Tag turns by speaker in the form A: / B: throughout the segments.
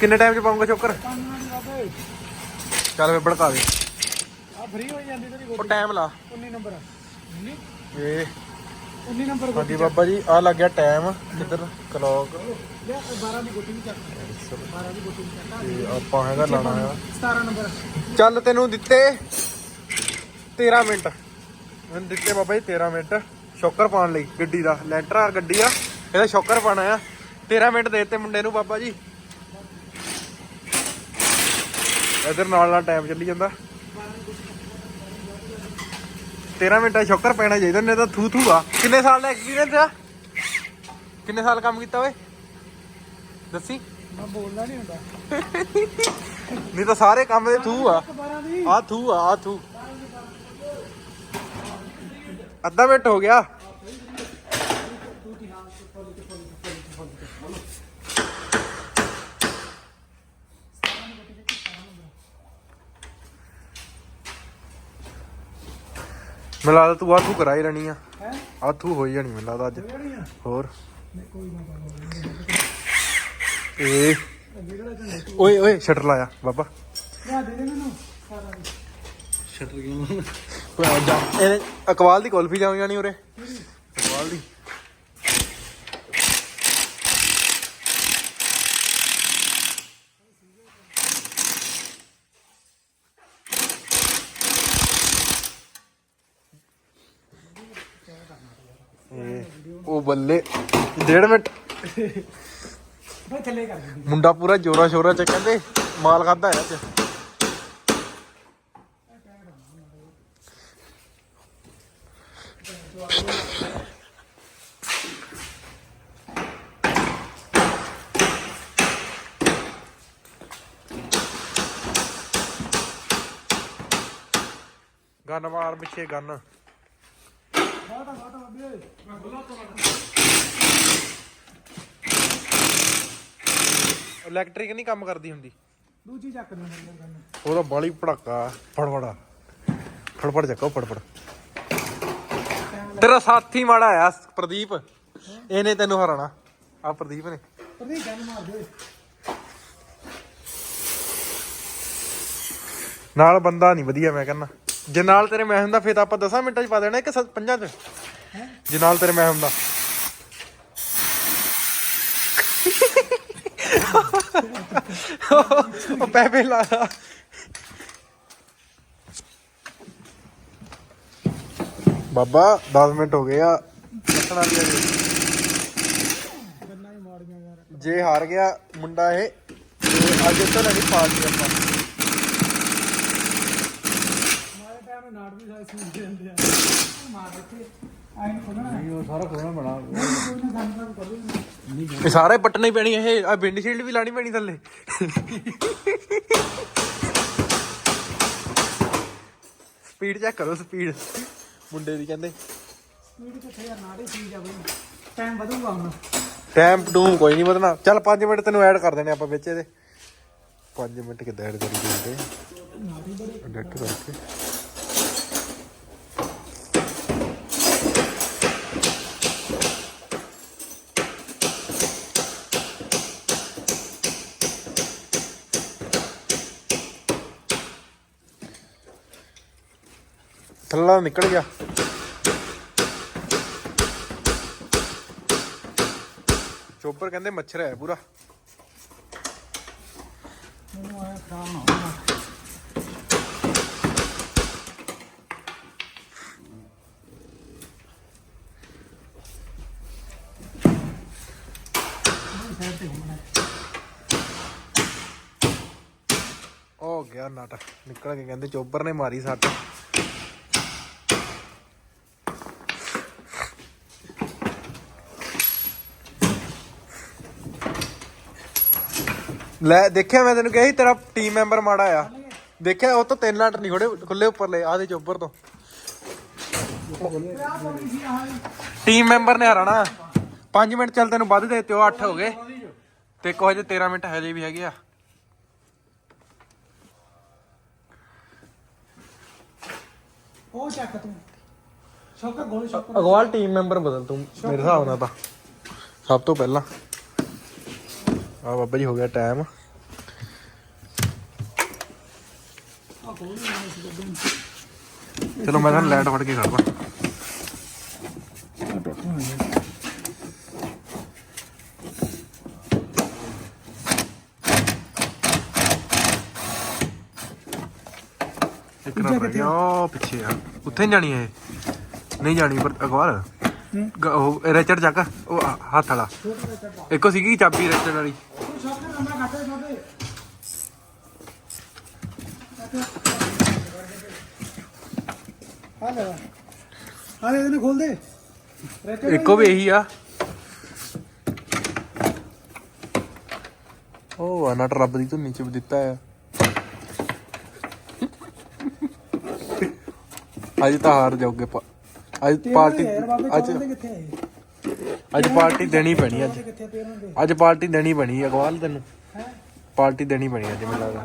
A: ਕਿੰਨੇ ਟਾਈਮ ਚ ਪਾਉਂਗਾ
B: ਪਾਣਾ ਬਾਬੇ
A: ਚੱਲ ਫੇ ਭੜਕਾ ਦੇ।
B: ਆ ਫ੍ਰੀ ਹੋ ਜਾਂਦੀ ਤੇਰੀ
A: ਉਹ ਟਾਈਮ ਲਾ।
B: 19 ਨੰਬਰ 19
A: ਏ।
B: 19 ਨੰਬਰ
A: ਹਾਂਜੀ ਬਾਬਾ ਜੀ ਆ ਲੱਗ ਗਿਆ ਟਾਈਮ ਕਿੱਧਰ? ਕਲੌਕ
B: ਲਿਆ 12 ਦੀ ਗੋਟੀ ਵੀ ਚੱਕ। 12 ਦੀ ਗੋਟੀ ਵੀ ਚੱਕ।
A: ਆਪਾਂ ਹੈਗਾ ਲਾਣਾ ਆ
B: 17 ਨੰਬਰ
A: ਚੱਲ ਤੈਨੂੰ ਦਿੱਤੇ 13 ਮਿੰਟ। ਮੈਨੂੰ ਦਿੱਤੇ ਬਾਬਾ ਜੀ 13 ਮਿੰਟ ਸ਼ੋਕਰ ਪਾਉਣ ਲਈ। ਗੱਡੀ ਦਾ ਲੈਂਟਰ ਆ ਗੱਡੀ ਆ। ਇਹਦਾ ਸ਼ੋਕਰ ਪਾਣਾ ਆ। 13 ਮਿੰਟ ਦੇ ਦਿੱਤੇ ਮੁੰਡੇ ਨੂੰ ਬਾਬਾ ਜੀ। ਇਧਰ ਨਾਲ ਨਾਲ ਟਾਈਮ ਚੱਲੀ ਜਾਂਦਾ। 13 ਮਿੰਟਾਂ ਸ਼ੋਕਰ ਪੈਣਾ ਚਾਹੀਦਾ ਨਹੀਂ ਤਾਂ ਥੂ ਥੂ ਆ। ਕਿੰਨੇ ਸਾਲ ਦਾ ਐਕਸਪੀਰੀਅੰਸ ਆ? ਕਿੰਨੇ ਸਾਲ ਕੰਮ ਕੀਤਾ ਓਏ? ਦੱਸੀ।
B: ਮੈਂ ਬੋਲਦਾ ਨਹੀਂ ਹੁੰਦਾ।
A: ਨਹੀਂ ਤਾਂ ਸਾਰੇ ਕੰਮ ਦੇ ਥੂ ਆ।
B: 12 ਦੀ।
A: ਆ ਥੂ ਆ ਆ ਥੂ। ਅੱਧਾ ਮਿੰਟ ਹੋ ਗਿਆ। ਮੈਨੂੰ ਲੱਗਦਾ ਤੂੰ ਆ ਥੂ ਕਰਾਈ ਰਹਿਣੀ ਆ।
B: ਹੈ?
A: ਆ ਥੂ ਹੋਈ ਜਾਣੀ ਮੈਨੂੰ ਲੱਗਦਾ ਅੱਜ। ਹੋਰ?
B: ਨਹੀਂ ਕੋਈ ਨਾ
A: ਏ। ਓਏ ਓਏ ਸ਼ਟਰ ਲਾਇਆ ਬਾਬਾ। ਸ਼ਟਰ ਕਿਉਂ ਓਏ ਆ ਜਾ। ਇਹ ਅਕਵਾਲ ਦੀ ਕੁਲਫੀ ਜਾਉਂ ਜਾਣੀ ਉਰੇ? ਅਕਵਾਲ ਦੀ ਇਹ ਉਹ ਬੱਲੇ। ਡੇਢ ਮਿੰਟ।
B: ਬਈ ਥੱਲੇ ਕਰ ਦੇ
A: ਮੁੰਡਾ ਪੂਰਾ ਜੋਰਾ ਸ਼ੋਰਾ ਚ ਕਹਿੰਦੇ ਮਾਲ ਖਾਦਾ ਹੈ ਅੱਜ। ਗਨ ਮਾਰ ਪਿੱਛੇ ਗਨ
B: ਬਾਟਾ ਬਾਟਾ ਬਾਬੇ ਮੈਂ ਬੋਲਾ ਤਾਂ
A: ਇਲੈਕਟ੍ਰਿਕ ਨਹੀਂ ਕੰਮ ਕਰਦੀ ਹੁੰਦੀ।
B: ਦੂਜੀ ਚੱਕ ਦੇ ਅੰਦਰ
A: ਉਹਦਾ ਬਾਲੀ ਪੜਾਕਾ ਫੜਫੜਾ। ਫੜਫੜ ਚੱਕੋ ਫੜਫੜ। ਤੇਰਾ ਸਾਥੀ ਮਾੜਾ ਆ ਪ੍ਰਦੀਪ। ਇਹਨੇ ਤੈਨੂੰ ਹਰਾਣਾ ਆ ਪ੍ਰਦੀਪ ਨੇ।
B: ਪਰ ਨਹੀਂ ਗੱਲ ਮਾਰ ਦੇ।
A: ਨਾਲ ਬੰਦਾ ਨਹੀਂ ਵਧੀਆ ਮੈਂ ਕਹਿੰਦਾ। ਜੇ ਨਾਲ ਤੇਰੇ ਮੈਂ ਹੁੰਦਾ, ਫੇਰ ਤਾਂ ਆਪਾਂ 10 ਮਿੰਟਾਂ ਚ ਪਾ ਦੇਣਾ ਕਿ 5 ਚ। ਜੇ ਨਾਲ ਤੇਰੇ ਮੈਂ ਹੁੰਦਾ। ਉਹ ਪੈਪੇ ਲਾ ਬਾਬਾ 10 ਮਿੰਟ ਹੋ ਗਏ ਆ। ਦੱਸਣਾ ਵੀ ਜੇ ਹਾਰ ਗਿਆ ਮੁੰਡਾ ਇਹ, ਤੇ ਅੱਜ ਤੋਂ ਨਹੀਂ ਪਾਰਟੀ ਆਪਾਂ
B: ਮਾਰੇ ਟਾਈਮ ਨਾੜ ਵੀ ਸਾਇਸ ਨਹੀਂ ਦਿੰਦੇ ਆ ਮਾਰ ਦਿੱਤੇ। ਆਈ ਨੂੰ ਖੋਲਣਾ। ਨਹੀਂ ਉਹ ਸਾਰਾ ਖੋਲਣਾ ਬਣਾ ਕੋਈ ਨਾ ਗੱਲ ਕਰ ਕਰੋ
A: ਇਹ ਸਾਰੇ ਪੱਟਣੇ ਹੀ ਪੈਣੀ ਇਹ। ਆ ਵਿੰਡ ਸ਼ੀਲਡ ਵੀ ਲਾਣੀ ਪੈਣੀ ਥੱਲੇ। ਸਪੀਡ ਚੈੱਕ ਕਰੋ ਸਪੀਡ। ਮੁੰਡੇ ਦੀ ਕਹਿੰਦੇ।
B: ਸਪੀਡ ਕਿੱਥੇ ਆ? ਨਾੜੇ ਸੀ ਜਾ ਬਈ। ਟਾਈਮ ਵਧੂਗਾ ਹੁਣ।
A: ਟਾਈਮ ਟੂ ਕੋਈ ਨਹੀਂ ਵਧਣਾ। ਚੱਲ 5 ਮਿੰਟ ਤੈਨੂੰ ਐਡ ਕਰ ਦੇਣੇ ਆਪਾਂ ਵਿੱਚ ਇਹਦੇ। 5 ਮਿੰਟ ਕਿੱਦਾਂ ਐਡ ਕਰੀ ਦਿੰਦੇ ਡੈਟ ਕਰਕੇ। ਥੱਲਾ ਨਿਕਲ ਗਿਆ। ਚੋਪਰ ਕਹਿੰਦੇ ਮੱਛਰ ਹੈ ਪੂਰਾ।
B: ਮੈਨੂੰ ਆਇਆ ਖਰਾਬ ਨਾ ਹੋਣਾ। ਸਾਈਡ ਤੇ ਘੁੰਮਣਾ
A: ਹੋ। ਗਿਆ ਨਟ। ਨਿਕਲ ਕੇ ਕਹਿੰਦੇ ਚੋਬਰ ਨੇ ਮਾਰੀ ਸੱਟ। ਲੈ ਦੇਖਿਆ ਮੈਂ ਤੈਨੂੰ ਕਿਹਾ ਸੀ ਤੇਰਾ ਟੀਮ ਮੈਂਬਰ ਮਾੜਾ ਆ। ਦੇਖਿਆ ਉਹ ਤੋਂ ਤਿੰਨ ਨਟ ਨਹੀਂ ਖੋੜੇ ਖੁੱਲੇ ਉੱਪਰ ਲੈ ਆਦੇ ਚੋਬਰ ਤੋਂ। ਟੀਮ ਮੈਂਬਰ ਨੇ ਹਰਾਣਾ 5 ਮਿੰਟ ਚੱਲ ਤੈਨੂੰ ਵੱਧ ਦੇ ਉਹ 8 ਹੋ ਗਏ। ਤੇ ਕੁਝ 13 ਮਿੰਟ ਹਜੇ ਵੀ ਹੈਗੇ ਆ।
B: ਉਹ ਚੱਕ ਤੂੰ। ਸ਼ੌਕਰ ਗੋਲੀ ਸ਼ੌਕਰ।
A: ਅਗਵਾਲ ਟੀਮ ਮੈਂਬਰ ਬਦਲ ਤੂੰ ਮੇਰੇ ਹਿਸਾਬ ਨਾਲ ਤਾਂ। ਸਭ ਤੋਂ ਪਹਿਲਾਂ। ਆ ਬਾਬਾ ਜੀ ਹੋ ਗਿਆ ਟਾਈਮ ਚਲੋ ਮੈਂ ਤੁਹਾਨੂੰ ਲਾਈਟ ਫੜ ਕੇ ਕਰਦਾ। ਇੱਕ ਪਿੱਛੇ ਆ। ਉੱਥੇ ਨਹੀਂ ਜਾਣੀ ਇਹ। ਨਹੀਂ ਜਾਣੀ, ਪਰ
B: ਅਖਬਾਰ।
A: ਗ- ਉਹ ਰੇਚੜ ਚੱਕ, ਉਹ ਹ- ਹੱਥ ਵਾਲਾ। ਇੱਕੋ ਸੀਗੀ ਚਾਬੀ ਰੇਚੜ ਵਾਲੀ?
B: ਤੂੰ ਸ਼ੌਕਰ ਨੰਬਰ ਘਾਟੇ ਛੋਟੇ ਆ ਲੈ ਆ ਲੈ ਇਹਨੂੰ ਖੋਲ ਦੇ ਰੇਤੇ
A: ਇੱਕੋ ਵੀ ਇਹੀ ਆ। ਉਹ ਆ, ਨਟ ਰੱਬ ਦੀ ਧੁੰਨੀ ਚ ਦਿੱਤਾ ਆ। ਅੱਜ ਤਾਂ ਹਾਰ ਜਾਓਗੇ ਪਾ- ਅੱਜ ਪਾਰਟੀ ਅੱਜ
B: ਕਿੱਥੇ ਆਏ
A: ਅੱਜ ਪਾਰਟੀ ਦੇਣੀ ਪੈਣੀ ਅੱਜ।
B: ਕਿੱਥੇ
A: ਅੱਜ ਪਾਰਟੀ ਦੇਣੀ ਪੈਣੀ ਅਗਵਾਲ ਤੈਨੂੰ।
B: ਹੈ?
A: ਪਾਰਟੀ ਦੇਣੀ ਪੈਣੀ ਅੱਜ ਮੈਨੂੰ ਲੱਗਦਾ।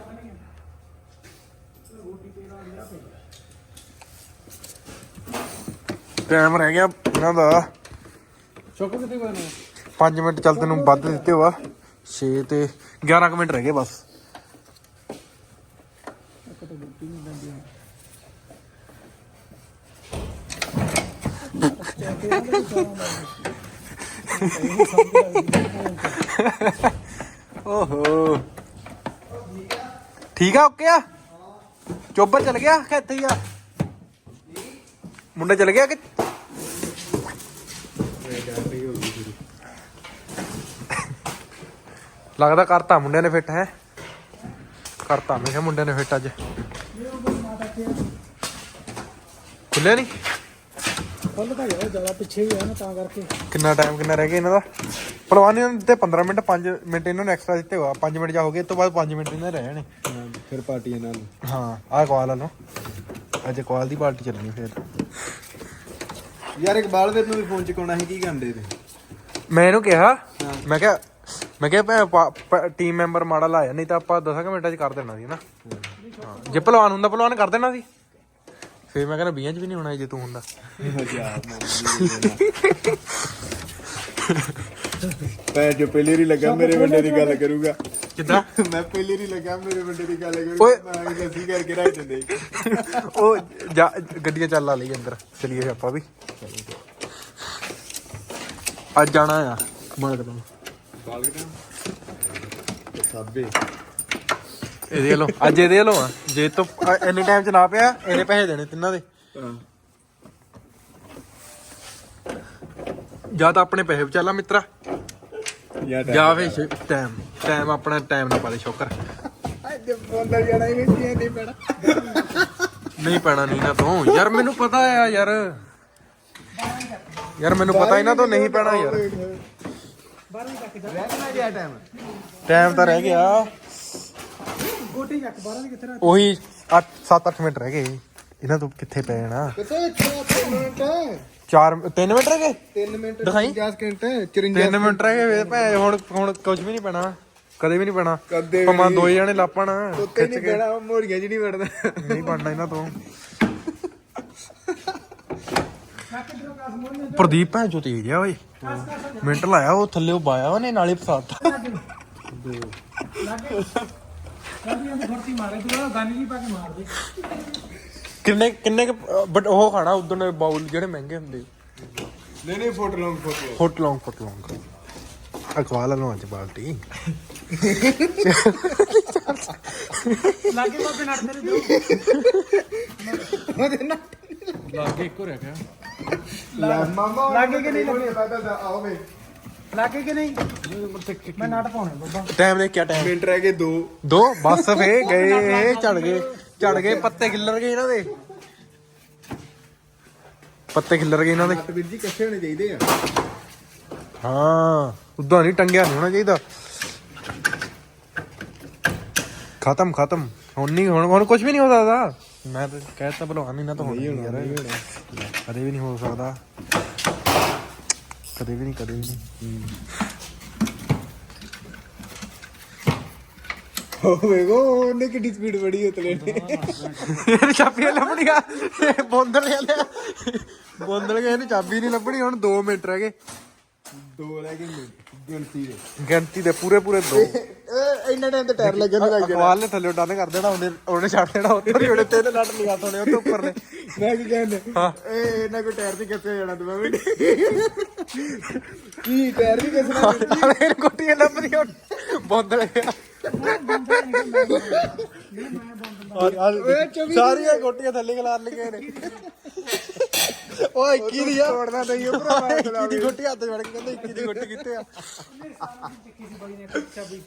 A: ਟਾਈਮ ਰਹਿ ਗਿਆ ਇਹਨਾਂ ਦਾ।
B: ਸ਼ੌਕਰ ਕਿੱਥੇ ਕੋਈ ਨਾ?
A: 5 ਮਿੰਟ ਚੱਲ ਤੈਨੂੰ ਵੱਧ ਦਿੱਤੇ ਵਾ। 6 ਤੇ 11 ਕੁ ਮਿੰਟ ਰਹਿ ਗਏ ਬਸ
B: ਇੱਕ ਤਾਂ ਗੁੱਟੀ ਨਹੀਂ ਦਿੰਦੀ
A: ਓਹੋ। ਠੀਕ ਆ, ਓਕੇ ਆ? ਚੋਬਰ ਚਲ ਗਿਆ? ਕਿ ਇੱਥੇ ਹੀ ਆ। ਮੁੰਡਾ ਚਲ ਗਿਆ ਕਿ? ਲੱਗਦਾ ਕਰਤਾ ਮੁੰਡਿਆਂ ਨੇ ਫਿੱਟ, ਹੈ? ਕਰਤਾ, ਮੈਂ ਕਿਹਾ ਮੁੰਡਿਆਂ ਨੇ ਫਿੱਟ ਅੱਜ। ਖੁੱਲਿਆ ਨਹੀਂ?
B: ਫੁੱਲ ਤਾਂ ਯਾਰ ਜ਼ਿਆਦਾ ਪਿੱਛੇ ਵੀ ਹੈ ਨਾ ਤਾਂ ਕਰਕੇ।
A: ਕਿੰਨਾ ਟਾਈਮ ਕਿੰਨਾ ਰਹਿ ਗਿਆ ਇਹਨਾਂ ਦਾ? ਪਹਿਲਵਾਨੀ ਨੂੰ ਦਿੱਤੇ 15 ਮਿੰਟ 5 ਮਿੰਟ ਇਹਨਾਂ ਨੇ ਐਕਸਟਰਾ ਦਿੱਤੇ ਹੋਆ 5 ਮਿੰਟ ਜਾ ਹੋ ਗਏ ਇਸ ਤੋਂ ਬਾਅਦ 5 ਮਿੰਟ ਇਹਨਾਂ ਦੇ ਰਹਿ ਜਾਣੇ।
C: ਫਿਰ ਪਾਰਟੀਆਂ ਨਾਲ।
A: ਹਾਂ ਆਹ ਕਵਾਲ ਲਓ। ਅੱਜ ਕਵਾਲ ਦੀ ਪਾਰਟੀ ਚੱਲਣੀ ਫਿਰ।
C: ਯਾਰ ਇਕਬਾਲ ਵੀਰ ਨੂੰ ਵੀ ਫੋਨ ਚਕਾਉਣਾ ਸੀ ਕੀ ਕਰਦੇ ਤੇ
A: ਮੈਂ ਇਹਨੂੰ ਕਿਹਾ ਮੈਂ ਕਿਹਾ ਮੈਂ ਕਿਹਾ ਭੈ ਟੀਮ ਮੈਂਬਰ ਮਾੜਾ ਲਾਇਆ ਨਹੀਂ ਤਾਂ ਆਪਾਂ 10 ਮਿੰਟਾਂ 'ਚ ਕਰ ਦੇਣਾ ਸੀ ਨਾ। ਜੇ ਪਹਿਲਵਾਨ ਹੁੰਦਾ ਪਹਿਲਵਾਨ ਕਰ ਦੇਣਾ ਸੀ। ਫੇਰ ਮੈਂ ਕਹਿੰਦਾ 20 'ਚ ਵੀ ਨਹੀਂ ਹੋਣਾ ਜੇ ਤੂੰ ਹੁੰਦਾ।
C: ਪੈ ਜੋ ਪਹਿਲੀ ਰੀ ਲੱਗਾ ਮੇਰੇ ਵੱਡੇ ਦੀ ਗੱਲ ਕਰੂਗਾ।
A: ਕਿੱਦਾਂ?
C: ਮੈਂ ਪਹਿਲੀ ਰੀ ਲੱਗਾ ਮੇਰੇ ਵੱਡੇ ਦੀ ਗੱਲ। ਕਰੂਗਾ। ਮੈਂ ਦੱਸੀ ਕਰਕੇ ਰੱਖ ਦਿੰਦੇ
A: ਉਹ ਜਾ- ਗੱਡੀਆਂ ਚੱਲ ਲਾ ਲਈ ਅੰਦਰ। ਚਲੀਏ ਆਪਾਂ ਵੀ। ਅੱਜ ਜਾਣਾ ਆ। ਮਾਰ ਕਰਾਂ
C: ਸਾਬੇ।
A: ਇਹਦੇ ਵੱਲੋਂ ਅੱਜ ਇਹਦੇ ਵੱਲੋਂ ਆ। ਜੇ ਤੋਂ ਐਨੀ ਟਾਈਮ ਚ ਨਾ ਪਿਆ ਇਹਨੇ ਪੈਸੇ ਦੇਣੇ ਤਿੰਨਾਂ ਦੇ। ਜਾਂ ਤਾਂ ਆਪਣੇ ਪੈਸੇ ਬਚਾ ਲਾ ਮਿੱਤਰਾ।
C: ਯਾਰ
A: ਜਾਂ ਫੇ ਟਾਈਮ ਟਾਈਮ ਆਪਣਾ ਟਾਈਮ ਨਾ ਪਾ ਦੇ ਸ਼ੋਕਰ।
C: ਅੱਜ ਬੋਲਦਾ ਜਾਣਾ ਹੀ ਨਹੀਂ ਨਹੀਂ ਪੈਣਾ।
A: ਨਹੀਂ ਪੈਣਾ ਨਹੀਂ ਨਾ ਤੋਂ। ਯਾਰ ਮੈਨੂੰ ਪਤਾ ਆ ਯਾਰ। ਯਾਰ ਮੈਨੂੰ ਪਤਾ ਇਹਨਾਂ ਤੋਂ ਨਹੀਂ ਪੈਣਾ ਯਾਰ।
B: 12ਵੀਂ ਤੱਕ ਜਾ।
C: ਰਹਿਣਾ ਗਿਆ ਟਾਈਮ
A: ਟਾਈਮ ਤਾਂ ਰਹਿ ਗਿਆ।
B: ਗੋਟੀ ਚੱਕ 12ਵੀਂ ਕਿੱਥੇ ਰਹਿ
A: ਉਹੀ 8 7-8 ਮਿੰਟ ਰਹਿ ਗਏ ਇਹਨਾਂ ਤੋਂ ਕਿੱਥੇ ਪੈ ਜਾਣਾ?
C: ਕਿਤੇ 3 ਮਿੰਟ।
A: 4 3 ਮਿੰਟ ਰਹਿ ਗਏ?
C: 3 ਮਿੰਟ
A: ਦਿਖਾਈ।
C: 50 ਸਕਿੰਟ 54
A: 3 ਮਿੰਟ ਰਹਿ ਗਏ ਭੈ ਹੁਣ ਹੁਣ ਕੁਝ ਵੀ ਨਹੀਂ ਪੈਣਾ। ਕਦੇ ਵੀ ਨਹੀਂ ਪੈਣਾ। ਪਮਾ। ਦੋ ਜਾਣੇ ਲਾਪਣ
C: ਉੱਤੇ ਨਹੀਂ ਪੈਣਾ ਮੋੜੀਆਂ ਚ ਨਹੀਂ ਵੜਦਾ
A: ਨਹੀਂ ਬਣਨਾ ਇਹਨਾਂ ਤੋਂ। ਪ੍ਰਦੀਪ ਭੈਣ ਚੋ ਤੇਜ ਆ ਓਏ। ਮਿੰਟ ਲਾਇਆ ਉਹ ਥੱਲੇ ਉਹ ਬਾਇਆ ਉਹਨੇ ਨਾਲੇ ਫਸਾਤਾ।
B: ਲਾਗੇ ਲਾਗੇ ਉਹਨੇ ਫਰਤੀ ਮਾਰੇ ਤੂੰ ਗਾਨੀ ਜੀ ਪਾ ਕੇ ਮਾਰ ਦੇ
A: ਕਿੰਨੇ ਕਿੰਨੇ ਬਟ ਉਹ ਖਾਣਾ ਉਦੋਂ ਬਾਉਲ ਜਿਹੜੇ ਮਹਿੰਗੇ ਹੁੰਦੇ।
C: ਨਹੀਂ ਨਹੀਂ ਫੋਟੋ ਲੌਂਗ ਫੋਟੋ
A: ਫੁੱਟ ਲੌਂਗ ਫੁੱਟ ਲੌਂਗ। ਅਖਵਾ ਲਾ ਲਓ ਅੱਜ ਬਾਲਟੀ।
B: ਲਾਗੇ ਬਾਬੇ ਨੱਟ ਤੇਰੇ ਦੋ।
C: ਉਹਦੇ ਨਾਲ।
A: ਲਾਗੇ ਇੱਕੋ ਰਹਿ ਗਿਆ।
B: ਲਾਗੇ ਕਿ ਨਹੀਂ ਲੱਗੇ?
C: ਲੱਗੇ ਆਓ ਵੇ
B: ਲਾਗੇ ਕਿ ਨਹੀਂ? ਮੈਂ ਨੱਟ ਪਾਉਣੇ ਬਾਬਾ।
A: ਟਾਈਮ ਦੇ ਕਿਆ ਟਾਈਮ
C: ਮਿੰਟ ਰਹਿ ਗਏ ਦੋ।
A: ਦੋ ਬਸ ਫੇ ਗਏ ਝੜ ਗਏ ਝੜ ਗਏ ਪੱਤੇ ਖਿੱਲਰ ਗਏ ਇਹਨਾਂ ਦੇ। ਪੱਤੇ ਖਿੱਲਰ ਗਏ ਇਹਨਾਂ ਦੇ।
C: ਵੀਰ ਜੀ ਇਕੱਠੇ ਹੋਣੇ ਚਾਹੀਦੇ ਆ।
A: ਹਾਂ ਉਦਾਂ ਨਹੀਂ ਟੰਗਿਆ ਨਹੀਂ ਹੋਣਾ ਚਾਹੀਦਾ। ਖਤਮ ਖਤਮ। ਹੁਣ ਨਹੀਂ ਹੁਣ ਹੁਣ ਕੁਝ ਵੀ ਨਹੀਂ ਹੋ ਸਕਦਾ। ਮੈਂ ਤਾਂ ਕਹਿਤਾ ਭਲਵਾਨ ਨਹੀਂ ਨਾ ਤਾਂ ਹੋਣੀ ਯਾਰ। ਕਦੇ ਵੀ ਨਹੀਂ ਹੋ ਸਕਦਾ। ਕਦੇ ਵੀ ਨਹੀਂ ਕਦੇ ਵੀ ਨਹੀਂ।
C: ਹੋ ਵੇਗੋ ਉਹਨੇ ਕਿੱਡੀ ਸਪੀਡ ਬੜੀ ਉਤਲੇ ਨੇ।
A: ਇਹ ਚਾਬੀਆਂ ਲੱਭਣੀਆਂ ਬੋਂਦਲ ਲਿਆ ਬੋਂਦਲ ਗਏ ਇਹਨੂੰ ਚਾਬੀ ਨਹੀਂ ਲੱਭਣੀ ਹੁਣ 2 ਮਿੰਟ ਰਹਿ ਗਏ।
C: ਦੋ ਲੈ ਕੇ ਗਿਣਤੀ ਦੇ।
A: ਗਿਣਤੀ ਦੇ ਪੂਰੇ ਪੂਰੇ ਦੋ।
C: ਇਹ ਇੰਨਾ ਟਾਈਮ ਤੇ ਟਾਇਰ ਲੱਗਣ ਨੂੰ ਲੱਗ
A: ਅਕਵਾਲ ਨੇ ਥੱਲੇ ਡਨ ਕਰ ਦੇਣਾ ਉਹਨੇ ਉਹਨੇ ਛੱਡ ਦੇਣਾ ਉੱਧਰ ਹੀ ਉਹਨੇ ਤਿੰਨ ਨਟ ਲਗਾ ਤੋਣੇ ਉੱਤੇ ਉੱਪਰ ਨੇ।
C: ਮੈਂ ਕੀ ਕਹਿੰਦੇ?
A: ਹਾਂ।
C: ਇਹ ਇਹਨਾਂ ਕੋ ਟਾਇਰ ਤੇ ਕਿੱਥੇ ਜਾਣਾ ਤੂੰ ਮੈਂ ਕੀ ਟਾਇਰ ਵੀ ਕਿਸ ਨਾਲ
A: ਨਾਲੇ ਕੋਟੀਆਂ ਲੱਭਦੀਆਂ ਬੰਦਲੇ ਸਾਰੀਆਂ ਗੋਟੀਆਂ ਥੱਲੇ ਖਲਾਰ ਲਈਆਂ ਨੇ ਓਏ 21 ਦੀ ਆ
C: ਤੋੜਨਾ ਨਹੀਂ ਉਹ ਭਰਾ
A: 21 ਦੀ ਗੋਟੀ ਹੱਥ 'ਚ ਵੜ ਕੇ ਕਹਿੰਦਾ 21 ਦੀ ਗੋਟੀ ਕਿੱਥੇ ਆ?
B: ਚੱਕੀ ਸੀ ਬਾਈ ਨੇ ਅੱਛਾ ਬਈ।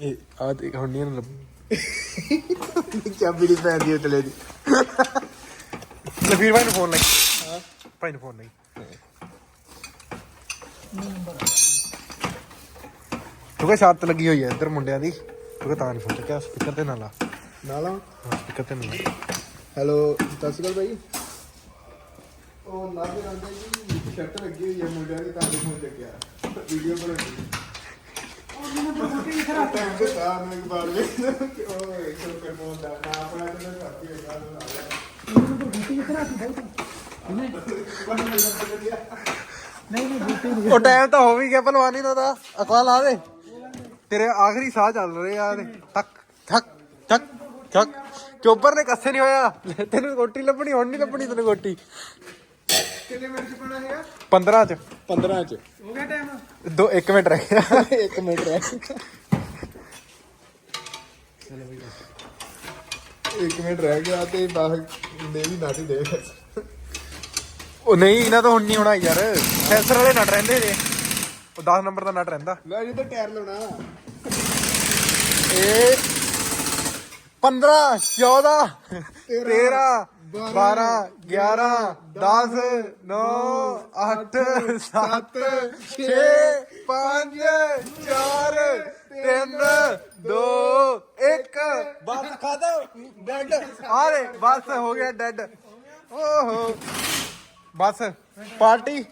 A: ਇਹ ਆ ਦੇਖ ਹੁਣ ਨਹੀਂ ਲੱਭ
C: ਚਾਬੀ ਦੀ ਪੈਂਦੀ ਉਤਲੇ ਦੀ।
A: ਲਵੀਰ ਭਾਈ ਨੂੰ ਫੋਨ ਲਾਈ। ਭਾਈ ਨੂੰ ਫੋਨ ਲਾਈ। ਤੂੰ ਕਹ ਸ਼ਰਤ ਲੱਗੀ ਹੋਈ ਹੈ ਇੱਧਰ ਮੁੰਡਿਆਂ ਦੀ। ਤੂੰ ਕਹ ਤਾਂ ਨਹੀਂ ਫੋਨ ਚੱਕਿਆ ਸਪੀਕਰ ਤੇ ਨਾ ਲਾ।
C: ਨਾਲਾ
A: ਹਾਂ ਸਪੀਕਰ ਤੇ ਨਾ
C: ਹੈਲੋ ਸਤਿ ਸ਼੍ਰੀ ਅਕਾਲ ਬਾਈ। ਉਹ ਲਾਗੇ ਆਂਦਾ ਜੀ ਸ਼ਰਟ ਲੱਗੀ ਹੋਈ ਹੈ ਮੁੰਡਿਆਂ ਦੀ ਤਾਂ ਫੋਨ ਚੱਕਿਆ ਵੀਡੀਓ ਬਣਾਈ ਟਾਈਮ ਤੇ ਤਾਂ ਮੈਂ ਇੱਕ ਵਾਰ ਵੇਖ ਉਹ ਇੱਕ ਰੁਪਏ ਫੋਨ ਦਾ ਨਾ ਆਪਣਾ ਤੇ ਮੈਂ ਕਰਤੀ ਹੈ ਗੱਲ
B: ਤਾਂ ਤੂੰ ਨਹੀਂ। ਨਹੀਂ ਬੂਟੀ ਨਹੀਂ।
A: ਉਹ ਟਾਈਮ ਤਾਂ ਵੀ ਗਿਆ ਭਲਵਾਨੀ ਦਾ ਤਾਂ। ਅਕਵਾਲ ਆ ਦੇ। ਤੇਰੇ ਆਖਰੀ ਸਾਹ ਚੱਲ ਰਹੇ ਆ ਦੇ ਟਕ ਠਕ ਠਕ ਠਕ ਚੋਬਰ ਨੇ ਕੱਸੇ ਨਹੀਂ ਹੋਇਆ। ਲੈ ਤੈਨੂੰ ਗੋਟੀ ਲੱਭਣੀ ਹੁਣ ਨਹੀਂ ਲੱਭਣੀ ਤੈਨੂੰ ਗੋਟੀ
C: ਕਿੰਨੇ ਮਿੰਟ ਚ ਪਣਾ ਹੈਗਾ?
A: 15 ਚ।
C: 15 ਚ।
B: ਹੋ ਗਿਆ ਟਾਈਮ
A: ਦੋ 1 ਮਿੰਟ ਰਹਿ ਗਿਆ।
C: ਇੱਕ ਮਿੰਟ ਰਹਿ ਇੱਕ ਮਿੰਟ ਰਹਿ ਗਿਆ ਤੇ ਬਾਹਰ ਦੇ ਵੀ ਨਾਟੀ ਦੇ
A: ਉਹ ਨਹੀਂ ਇਹਨਾਂ ਤੋਂ ਹੁਣ ਨਹੀਂ ਹੋਣਾ ਯਾਰ। ਸੈਂਸਰ ਵਾਲੇ ਨਟ ਰਹਿੰਦੇ ਨੇ ਉਹ 10 ਨੰਬਰ ਦਾ ਨਟ ਰਹਿੰਦਾ।
C: ਮੈਂ ਜੀ ਤਾਂ ਟਾਇਰ ਲਾਉਣਾ।
A: ਇਹ 15 14 13 12 11 10 9 8 7 6 5 4 3 2 1 ਬਸ ਖਤਮ ਡੈਡ। ਆਰੇ ਬਸ ਹੋ ਗਿਆ ਡੈਡ। ਓਹੋ। ਬਸ ਪਾਰਟੀ।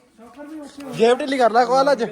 A: ਗੇਮ ਢਿੱਲੀ ਕਰ ਲੈ ਕੋਲ ਅੱਜ।